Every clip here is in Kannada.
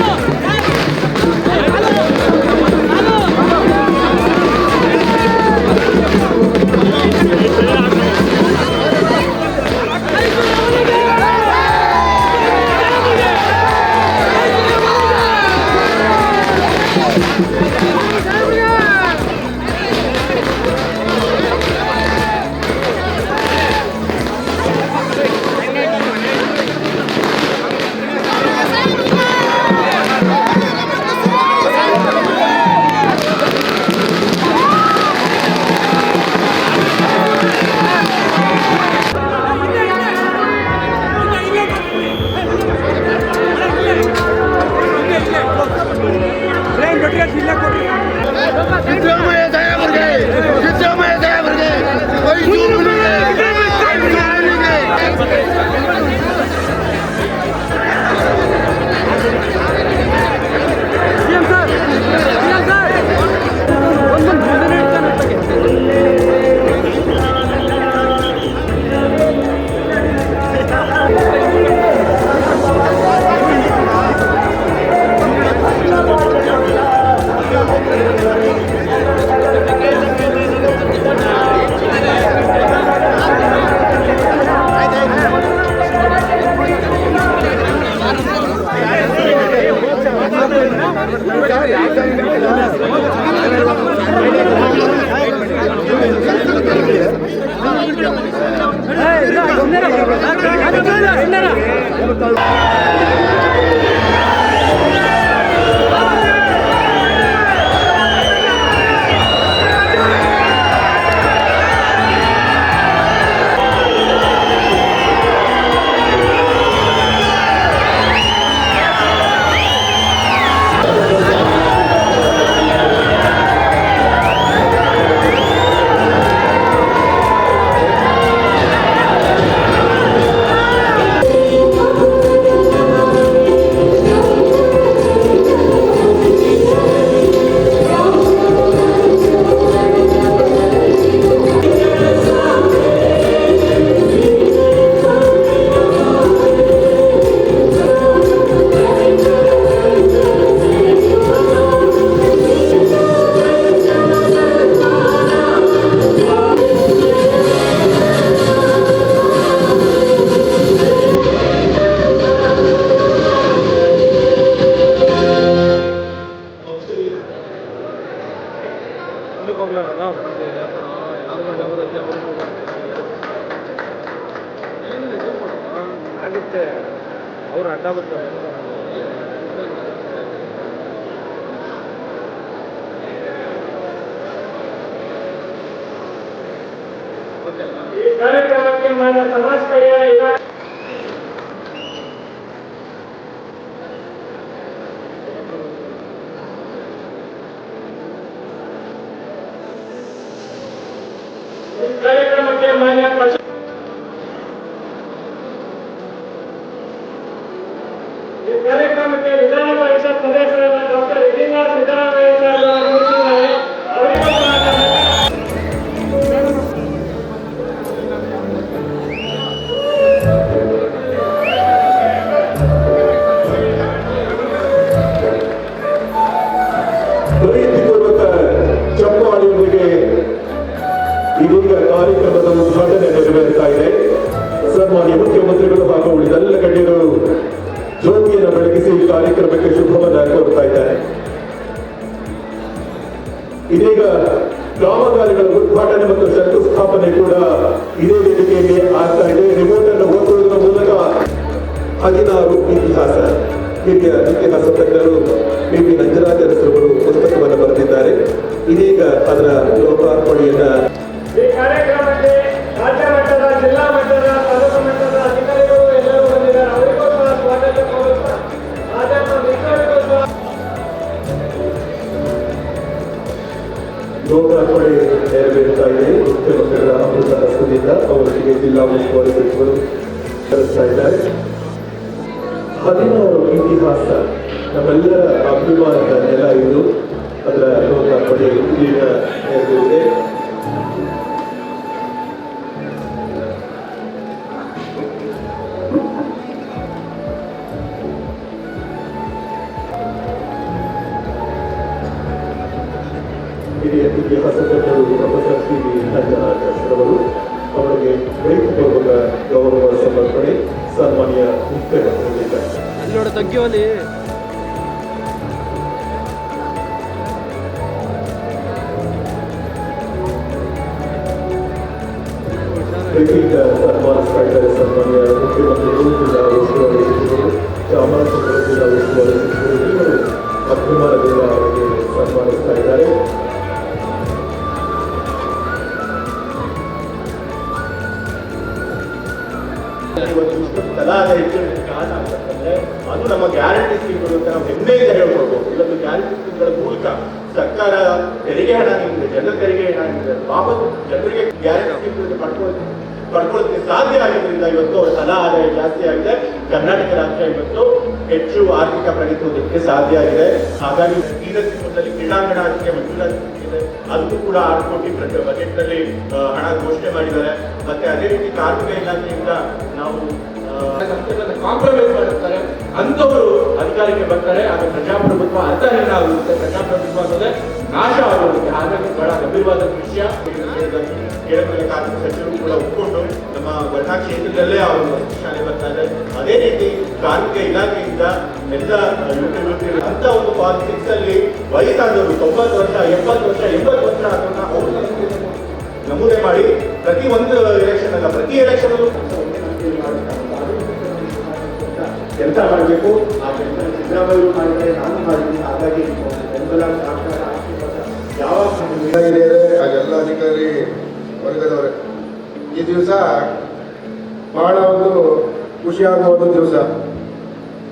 어. என்னடா? ಅವ್ರು ಅಡ್ಡ ಬರ್ತಾರೆ ಈ ಕಾರ್ಯಕ್ರಮಕ್ಕೆ ಮಾನ್ಯ ಸಮಾಜ ಕಲ್ಯಾಣ ಇಲಾಖೆ ಈ ಕಾರ್ಯಕ್ರಮಕ್ಕೆ ಮಾನ್ಯ ಈ ಕಾರ್ಯಕ್ರಮಕ್ಕೆ ಶುಭವನ್ನ ಕೋರ್ತಾ ಇದ್ದಾರೆ. ಇದೀಗ ಕಾಮಗಾರಿಗಳ ಉದ್ಘಾಟನೆ ಮತ್ತು ಶಂಕುಸ್ಥಾಪನೆ ಕೂಡ ಇದೇ ವೇದಿಕೆಯಲ್ಲಿ ಆಗ್ತಾ ಇದೆ. ರಿಮೋಟ್ ಅನ್ನು ಓದುವುದರ ಮೂಲಕ ಹದಿನಾರು ಇತಿಹಾಸ, ಹಿರಿಯ ಇತಿಹಾಸ ತಜ್ಞರು ಪಿ ವಿ ನಂಜರಾಜ ಹೆಸರುಗಳು ಪುಸ್ತಕವನ್ನು ಬರೆದಿದ್ದಾರೆ. ಇದೀಗ ಅದರ ಲೋಕಾರ್ಪಣೆಯನ್ನ ನೆರವೇರುತ್ತಾ ಇದೆ ಮುಖ್ಯಮಂತ್ರಿಗಳ ಅಮೃತ ಹಸ್ತದಿಂದ ಅವರಿಗೆ ಜಿಲ್ಲಾ ಉಸ್ತುವಾರಿ ಸಚಿವರು ಕರೆಸ್ತಾ ಇದ್ದಾರೆ. ಹದಿನಾರು ಇತಿಹಾಸ ನಮ್ಮೆಲ್ಲರ ಅಭಿಮಾನದ ನೆಲ ಇದು. ಅದರ ಲೋಕಾರ್ಪಣೆ ಈಗ ನೆರವೇರಿದೆ ಇತಿಹಾಸ ತಜ್ಞರು ಪ್ರೊಫೆಸರ್ ವಿ ನಂಜನಾಥರವರು ಅವರಿಗೆ ಪ್ರೀತಿಪೂರ್ವಕ ಗೌರವ ಸಮರ್ಪಣೆ ಸನ್ಮಾನ್ಯ ನೋಡಿ ತಗ್ಗಿವಲ್ಲಿ ಪ್ರೀತಿಯಿಂದ ಸನ್ಮಾನಿಸ್ತಾ ಇದ್ದಾರೆ ಸನ್ಮಾನ್ಯ ಮುಖ್ಯಮಂತ್ರಿಗಳು ಜಿಲ್ಲಾ ಉಸ್ತುವಾರಿ ಸಚಿವರು ಚಾಮರಾಜನಗರ ಜಿಲ್ಲಾ ಉಸ್ತುವಾರಿ ಸಚಿವರು ಅಭಿಮಾನದಿಂದ ಅವರಿಗೆ ಸನ್ಮಾನಿಸ್ತಾ ಇದ್ದಾರೆ. ಇವತ್ತು ಕಲಾದ ಹೆಚ್ಚು ಕಾರಣ ಅಂತಂದ್ರೆ ಅದು ನಮ್ಮ ಗ್ಯಾರಂಟಿ ಸ್ಕೀಮ್ಗಳು ಅಂತ ನಾವು ಹೆಮ್ಮೆಯಿಂದ ಹೇಳ್ಕೊಳ್ಬೋದು ಇವತ್ತು ಗ್ಯಾರಂಟಿ ಸ್ಕೀಮ್ಗಳ ಮೂಲಕ ಸರ್ಕಾರ ತೆರಿಗೆ ಹಣ ನೀಡಿದೆ ಜನರ ತೆರಿಗೆ ಹಣ ನೀಡಿದೆ ಬಾಬತ್ ಜನರಿಗೆ ಗ್ಯಾರಂಟಿ ಸ್ಕೀಮ್ಗಳನ್ನು ಪಡ್ಕೊಳ್ತೀವಿ ಪಡ್ಕೊಳ್ಳೋದಕ್ಕೆ ಸಾಧ್ಯ ಆಗಿದ್ದರಿಂದ ಇವತ್ತು ಅವರ ತಲಾ ಆದಾಯ ಜಾಸ್ತಿ ಆಗಿದೆ ಕರ್ನಾಟಕ ರಾಜ್ಯ ಇವತ್ತು ಹೆಚ್ಚು ಆರ್ಥಿಕ ಪ್ರಗತಿ ಸಾಧ್ಯ ಆಗಿದೆ ಹಾಗಾಗಿ ಕ್ರೀಡಾಂಗಣ ಆಗಿದೆ ಮಂಜೂರಾತಿ ಅದಕ್ಕೂ ಕೂಡ ಆರು ಕೋಟಿ ಪ್ರತಿ ಬಜೆಟ್ನಲ್ಲಿ ಹಣ ಘೋಷಣೆ ಮಾಡಿದ್ದಾರೆ. ಮತ್ತೆ ಅದೇ ರೀತಿ ಕಾರ್ಮಿಕ ಇಲಾಖೆಯಿಂದ ನಾವು ಕಾಂಪ್ರಮೈಸ್ ಮಾಡಿರ್ತಾರೆ. ಅಂತವರು ಅಧಿಕಾರಕ್ಕೆ ಬರ್ತಾರೆ. ಆಗ ಪ್ರಜಾಪ್ರಭುತ್ವ ಅರ್ಥಹೀನ ಆಗುತ್ತೆ. ಪ್ರಜಾಪ್ರಭುತ್ವ ಅನ್ನೋದೇ ನಾಶ ಆಗೋಗುತ್ತೆ ಹಾಗಾಗಿ ಬಹಳ ಗಂಭೀರವಾದ ವಿಷಯ. ಕೇರಳದಲ್ಲಿ ಕಾರ್ಮಿಕ ಸಚಿವರು ಕೂಡ ಒಪ್ಪಿಕೊಂಡು ನಮ್ಮ ವರ್ಣಾ ಕ್ಷೇತ್ರದಲ್ಲೇ ಅವರು ಶಾಲೆ ಬರ್ತಾ ಇದೆ ಅದೇ ರೀತಿ ಕಾರ್ಮಿಕ ಇಲಾಖೆಯಿಂದ ಎಲ್ಲ ಅಂತ ಒಂದು ಪಾಲಿಟಿಕ್ಸ್ ಅಲ್ಲಿ ವಯಸ್ಸಾದವರು, ತೊಂಬತ್ತು ವರ್ಷ, ಎಪ್ಪತ್ತು ವರ್ಷ, ಎಂಬತ್ತು ಮಾಡಬೇಕು. ಆ ಕೆಲಸ ಸಿದ್ದರಾಮಯ್ಯರು ಮಾಡಿದರೆ ನಾನು ಮಾಡಿದ್ದೀನಿ. ಹಾಗಾಗಿ ಬೆಂಬಲ ಹಿರಿಯರೇ ಅಧಿಕಾರಿ ವರ್ಗದವರೇ. ಈ ದಿವಸ ಬಹಳ ಒಂದು ಖುಷಿಯಾಗುವ ಒಂದು ದಿವಸ.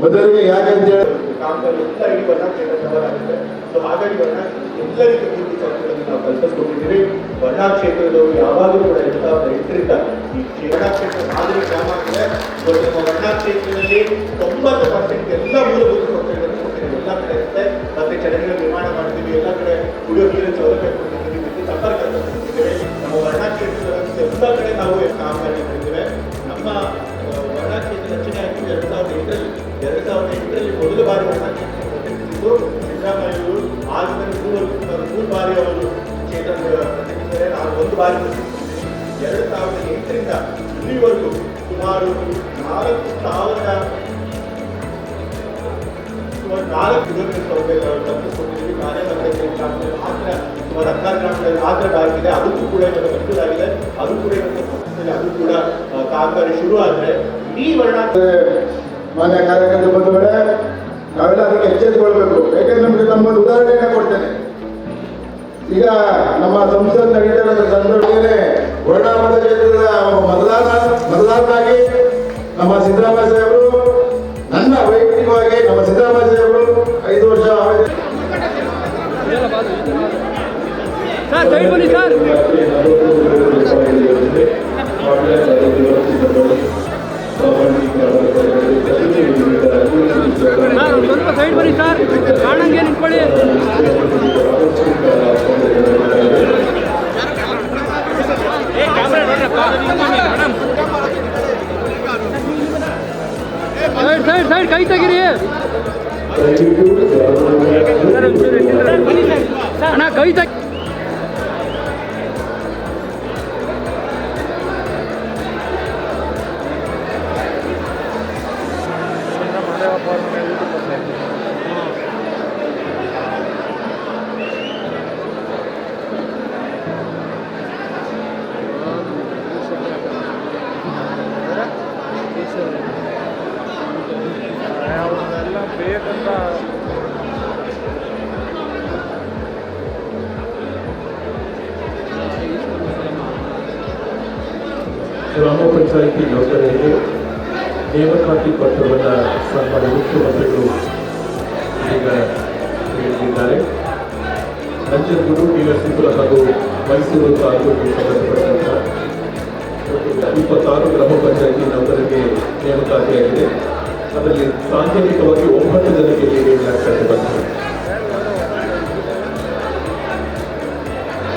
ಮೊದಲಿಗೆ ಯಾಕಂತೇಳಿ ಕಾಮಗಾರಿ ಎಲ್ಲ ಇಡೀ ವರ್ಣ ಕ್ಷೇತ್ರದವರಾಗಿದೆ ಸೊ ಹಾಗಾಗಿ ವರ್ಣ ಎಲ್ಲರಿಗೂ ಪೂರ್ತಿ ಸೌಲಭ್ಯಗಳನ್ನು ನಾವು ಕಲ್ಪಿಸ್ಕೊಟ್ಟಿದ್ದೀವಿ ವರ್ಣ ಕ್ಷೇತ್ರದವರು ಯಾವಾಗಲೂ ಕೂಡ ಇರ್ತಾ ರೈತರಿಂದ ಈ ಕೇರಳ ಕ್ಷೇತ್ರ ಮಾದರಿ ಗ್ರಾಮ ಆಗಿದೆ ಸೊ ನಮ್ಮ ವರ್ಣ ಕ್ಷೇತ್ರದಲ್ಲಿ ತೊಂಬತ್ತು ಪರ್ಸೆಂಟ್ ಎಲ್ಲ ಮೂಲಭೂತ ಸೌಕರ್ಯಗಳನ್ನು ಕೊಟ್ಟಿದ್ದೀವಿ ಎಲ್ಲ ಕಡೆ ಇರುತ್ತೆ. ಮತ್ತೆ ಚರಂಡಿ ನಿರ್ಮಾಣ ಮಾಡ್ತೀವಿ. ಎಲ್ಲ ಕಡೆ ಕುಡಿಯೋ ನೀರಿನ ಸೌಲಭ್ಯ ಕೊಟ್ಟಿದ್ದೀವಿ ವಿದ್ಯುತ್ ಸಂಪರ್ಕ ನಮ್ಮ ವರ್ಣ ಕ್ಷೇತ್ರದ ಎಲ್ಲ ಕಡೆ ನಾವು ಕಾಮಗಾರಿ ಆಗಿನ ಮೂರು ಮೂರು ಬಾರಿ ಅವರು ಕ್ಷೇತ್ರ ಪ್ರತಿನಿಧಿಸಿದರೆ ನಾನು ಒಂದು ಬಾರಿ ಎರಡು ಸಾವಿರದ ಎಂಟರಿಂದ ಇಲ್ಲಿವರೆಗೂ ಸುಮಾರು ನಾಲ್ಕು ಸಾವಿರದ ಸುಮಾರು ನಾಲ್ಕು ಯುವಕ ಸೌಲಭ್ಯಗಳನ್ನು ತಪ್ಪಿಸಿಕೊಂಡಿದ್ದೀವಿ ಕಾರ್ಯಕರ್ತರಿಗೆ ಮಾತ್ರ ಸುಮಾರು ಹದಿನಾರು ಗ್ರಾಮದಲ್ಲಿ ಮಾತ್ರ ಆಗಿದೆ ಅದಕ್ಕೂ ಕೂಡ ಇವತ್ತು ಮಂಜೂರಾಗಿದೆ ಅದು ಕೂಡ ಇವತ್ತು ಅದು ಕೂಡ ಕಾಮಗಾರಿ ಶುರು ಆದರೆ ಈ ವರ್ಣ ಮಾನ್ಯ ಕಾರ್ಯಕರ್ತ ಬಂಧುಗಳೇ ನಾವೆಲ್ಲ ಅದಕ್ಕೆ ಎಚ್ಚೆತ್ತುಕೊಳ್ಬೇಕು ಯಾಕೆಂದ್ರೆ ನಮಗೆ ನಮ್ಮೊಂದು ಉದಾಹರಣೆ ಕೊಡ್ತೇನೆ. ಈಗ ನಮ್ಮ ಸಂಸತ್ ನಡೀತಾ ಇರೋ ಸಂದರ್ಭದಲ್ಲಿ ಹೊರಡಾಮದ ಕ್ಷೇತ್ರದ ಮತದಾನ ಮತದಾರರಾಗಿ ನಮ್ಮ ಸಿದ್ದರಾಮಯ್ಯ ಸಾಹೇಬರು ನನ್ನ ವೈಯಕ್ತಿಕವಾಗಿ ನಮ್ಮ ಸಿದ್ದರಾಮಯ್ಯ ಸಾಹೇಬರು ಐದು ವರ್ಷ ಸರ್ ಸ್ವಲ್ಪ ಸೈಡ್ ಬನ್ನಿ ಸರ್. ಕಾಣಂಗೆ ನಿಂತ್ಕೊಳ್ಳಿ. ಅವನ್ನೆಲ್ಲ ಬೇಕಂತ ಗ್ರಾಮ ಪಂಚಾಯಿತಿ ಯೋಜನೆಯಲ್ಲಿ ನೇಮಕಾತಿ ಪತ್ರವನ್ನು ಸನ್ಮಾನ್ಯ ಮುಖ್ಯಮಂತ್ರಿಗಳು ಈಗ ನೀಡಿದ್ದಾರೆ ನಂಜನಗೂಡು ನರಸೀಪುರ ಹಾಗೂ ಮೈಸೂರು ತಾಲೂಕಿಗೆ ಸಂಬಂಧಪಟ್ಟಂತ ಇಪ್ಪತ್ತಾರು ಗ್ರಾಮ ಪಂಚಾಯತಿ ನೌಕರರಿಗೆ ನೇಮಕಾತಿಯಾಗಿದೆ. ಅದರಲ್ಲಿ ಸಾಂಕೇತಿಕವಾಗಿ ಒಂಬತ್ತು ಜನಕ್ಕೆ ನೀಡಲಾಗ್ತದೆ ಬಂದಿದೆ.